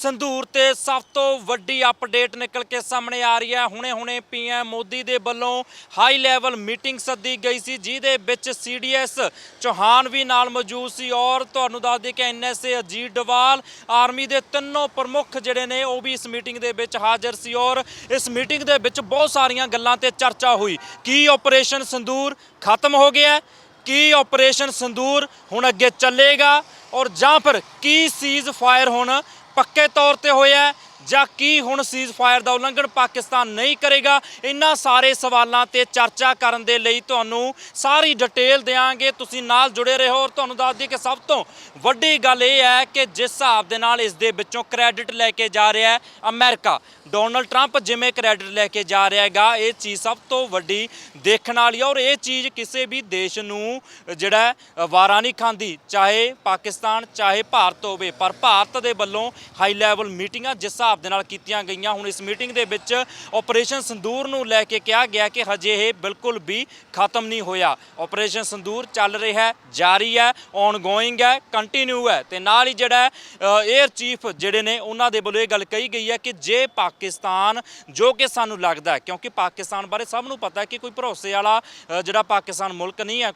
ਸੰਧੂਰ ਤੇ ਸਭ ਤੋਂ ਵੱਡੀ ਅਪਡੇਟ ਨਿਕਲ ਕੇ ਸਾਹਮਣੇ ਆ ਰਹੀ ਹੈ। ਹੁਣੇ-ਹੁਣੇ ਪੀਐਮ ਮੋਦੀ ਦੇ ਵੱਲੋਂ ਹਾਈ ਲੈਵਲ ਮੀਟਿੰਗ ਸੱਦੀ ਗਈ ਸੀ, ਜਿਹਦੇ ਵਿੱਚ ਸੀਡੀਐਸ ਚੌਹਾਨ ਵੀ ਨਾਲ ਮੌਜੂਦ ਸੀ ਔਰ ਤੁਹਾਨੂੰ ਦੱਸ ਦੇ ਕਿ ਐਨਐਸਏ ਅਜੀਤ ਡਵਾਲ, ਆਰਮੀ ਦੇ ਤਿੰਨੋਂ ਪ੍ਰਮੁੱਖ ਜਿਹੜੇ ਨੇ, ਉਹ ਵੀ ਇਸ ਮੀਟਿੰਗ ਦੇ ਵਿੱਚ ਹਾਜ਼ਰ ਸੀ ਔਰ ਇਸ ਮੀਟਿੰਗ ਦੇ ਵਿੱਚ ਬਹੁਤ ਸਾਰੀਆਂ ਗੱਲਾਂ ਤੇ ਚਰਚਾ ਹੋਈ। ਕੀ ਆਪਰੇਸ਼ਨ ਸੰਧੂਰ ਖਤਮ ਹੋ ਗਿਆ? ਕੀ ਆਪਰੇਸ਼ਨ ਸੰਦੂਰ ਹੁਣ ਅੱਗੇ ਚੱਲੇਗਾ? ਔਰ ਜਾਂ ਫਿਰ ਕੀ ਸੀਜ਼ ਫਾਇਰ ਹੁਣ ਪੱਕੇ ਤੌਰ ਤੇ ਹੋਇਆ ਜਾਂ ਕੀ ਹੁਣ ਸੀਜ਼ ਫਾਇਰ ਦਾ ਉਲੰਘਣ ਪਾਕਿਸਤਾਨ ਨਹੀਂ ਕਰੇਗਾ? ਇਹਨਾਂ ਸਾਰੇ ਸਵਾਲਾਂ ਤੇ ਚਰਚਾ ਕਰਨ ਦੇ ਲਈ ਤੁਹਾਨੂੰ ਸਾਰੀ ਡਿਟੇਲ ਦੇਵਾਂਗੇ ਤੁਸੀਂ ਨਾਲ ਜੁੜੇ ਰਹੋ ਔਰ ਤੁਹਾਨੂੰ ਦੱਸ ਦਈਏ ਕਿ ਸਭ ਤੋਂ ਵੱਡੀ ਗੱਲ ਇਹ ਹੈ ਕਿ ਜਿਸ ਹਿਸਾਬ ਦੇ ਨਾਲ ਇਸ ਦੇ ਵਿੱਚੋਂ ਕ੍ਰੈਡਿਟ ਲੈ ਕੇ ਜਾ ਰਿਹਾ ਹੈ ਅਮਰੀਕਾ। ਡੋਨਲਡ ਟਰੰਪ ਜਿਵੇਂ ਕ੍ਰੈਡਿਟ ਲੈ ਕੇ ਜਾ ਰਿਹਾ ਹੈਗਾ ਇਹ ਚੀਜ਼ ਸਭ ਤੋਂ ਵੱਡੀ ਦੇਖਣ ਵਾਲੀ ਹੈ ਔਰ ਇਹ ਚੀਜ਼ ਕਿਸੇ ਵੀ ਦੇਸ਼ ਨੂੰ ਜਿਹੜਾ ਹੈ, ਵਾਰਾ ਨਹੀਂ ਖਾਂਦੀ। ਚਾਹੇ ਪਾਕਿਸਤਾਨ ਚਾਹੇ ਭਾਰਤ ਹੋਵੇ ਪਰ ਭਾਰਤ ਦੇ ਵੱਲੋਂ ਹਾਈ ਲੈਵਲ ਮੀਟਿੰਗਾਂ ਜਿਸ ਹਿਸਾਬ ਦੇ ਨਾਲ ਕੀਤੀਆਂ ਗਈਆਂ। ਹੁਣ ਇਸ ਮੀਟਿੰਗ ਦੇ ਵਿੱਚ ਆਪਰੇਸ਼ਨ ਸੰਦੂਰ ਨੂੰ ਲੈ ਕੇ ਕਿਹਾ ਗਿਆ ਕਿ ਹਜੇ ਇਹ ਬਿਲਕੁਲ ਵੀ ਖਤਮ ਨਹੀਂ ਹੋਇਆ। ਆਪਰੇਸ਼ਨ ਸੰਦੂਰ ਚੱਲ ਰਿਹਾ ਹੈ, ਜਾਰੀ ਹੈ ਔਨਗੋਇੰਗ ਹੈ ਕੰਟੀਨਿਊ ਹੈ। ਤੇ ਨਾਲ ਹੀ ਜਿਹੜਾ 에ਅਰ ਚੀਫ ਜਿਹੜੇ ਨੇ, ਉਹਨਾਂ ਦੇ ਵੱਲੋਂ ਇਹ ਗੱਲ ਕਹੀ ਗਈ ਹੈ ਕਿ ਜੇ ਪਾਕਿਸਤਾਨ, ਜੋ ਕਿ ਸਾਨੂੰ ਲੱਗਦਾ ਕਿਉਂਕਿ ਪਾਕਿਸਤਾਨ ਬਾਰੇ ਸਭ ਨੂੰ ਪਤਾ ਹੈ ਕਿ ਕੋਈ ਭਰੋਸੇ ਵਾਲਾ ਜਿਹੜਾ ਪਾਕਿਸਤਾਨ ਮੁਲਕ ਨਹੀਂ ਹੈ